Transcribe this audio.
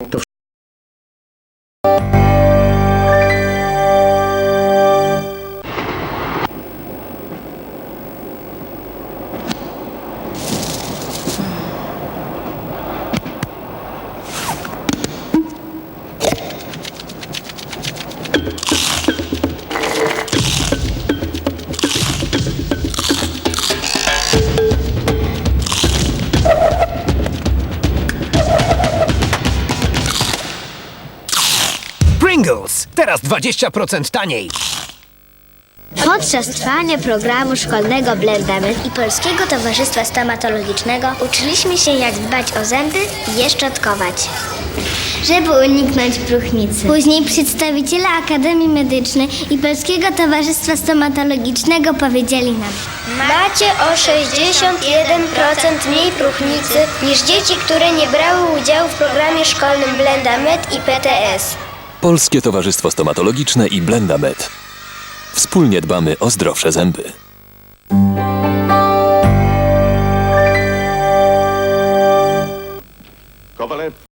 to you Pringles! Teraz 20% taniej! Podczas trwania programu szkolnego Blendament i Polskiego Towarzystwa Stomatologicznego uczyliśmy się jak dbać o zęby i je szczotkować. Żeby uniknąć próchnicy. Później przedstawiciele Akademii Medycznej i Polskiego Towarzystwa Stomatologicznego powiedzieli nam Macie o 61% mniej próchnicy niż dzieci, które nie brały udziału w programie szkolnym Blendamet i PTS. Polskie Towarzystwo Stomatologiczne i Blenda Med. Wspólnie dbamy o zdrowsze zęby. Kowale